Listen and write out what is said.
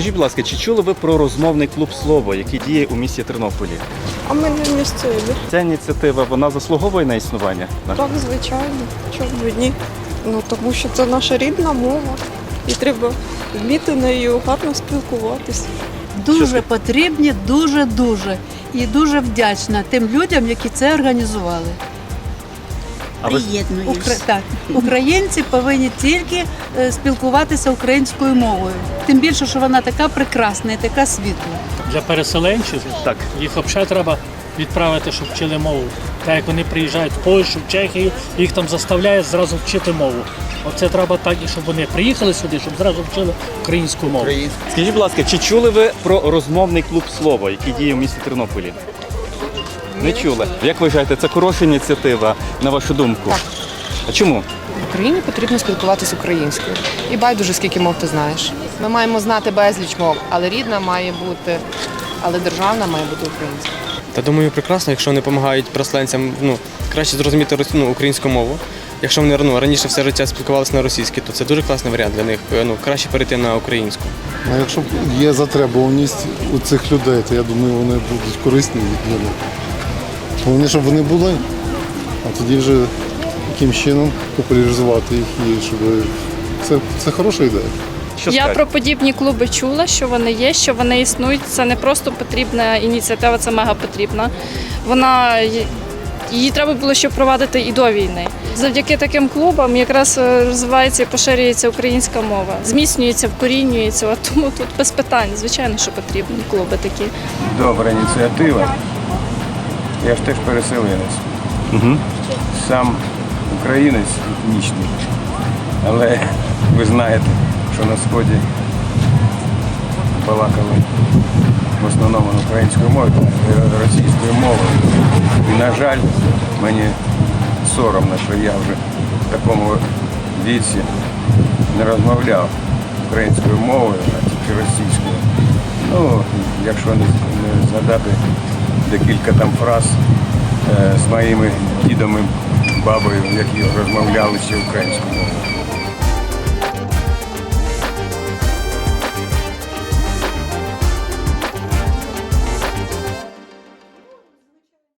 Скажіть, будь ласка, чи чули ви про розмовний клуб Слово, який діє у місті Тернополі? А ми не місцеві. Ця ініціатива вона заслуговує на існування? Так, звичайно. Чому ні? Ну тому що це наша рідна мова. І треба вміти нею гарно спілкуватися. Дуже потрібні, дуже дуже. І дуже вдячна тим людям, які це організували. Укра... Так, українці повинні тільки е, спілкуватися українською мовою. Тим більше, що вона така прекрасна і така світла. Для переселенців так. їх взагалі треба відправити, щоб вчили мову. Так як вони приїжджають в Польщу, в Чехію, їх там заставляють зразу вчити мову. Оце треба так, і щоб вони приїхали сюди, щоб зразу вчили українську мову. Скажіть, будь ласка, чи чули ви про розмовний клуб Слово, який діє у місті Тернополі? Не чули. Як ви вважаєте, це хороша ініціатива, на вашу думку? Так. А чому? В Україні потрібно спілкуватися українською. І байдуже, скільки мов ти знаєш. Ми маємо знати безліч мов, але рідна має бути, але державна має бути українська. Та думаю, прекрасно, якщо вони допомагають переселенцям ну, краще зрозуміти ну, українську мову. Якщо вони ну, раніше все життя спілкувалися на російській, то це дуже класний варіант для них. Ну, краще перейти на українську. А якщо є затребуваність у цих людей, то я думаю, вони будуть корисні для них. Головне, щоб вони були, а тоді вже яким чином популяризувати їх і щоб це, це хороша ідея. Що Я про подібні клуби чула, що вони є, що вони існують. Це не просто потрібна ініціатива, це мега потрібна. Вона її треба було ще впровадити і до війни. Завдяки таким клубам якраз е, розвивається і поширюється українська мова, зміцнюється, вкорінюється. Тому тут без питань, звичайно, що потрібні клуби такі. Добра ініціатива. Я ж теж переселенець. Угу. Сам українець етнічний. Але ви знаєте, що на сході балакали в основному українською мовою, російською мовою. І, на жаль, мені соромно, що я вже в такому віці не розмовляв українською мовою, а тільки російською. Ну, якщо не, не згадати декілька там фраз е, з моїми дідами, бабою, які розмовляли ще українською мовою.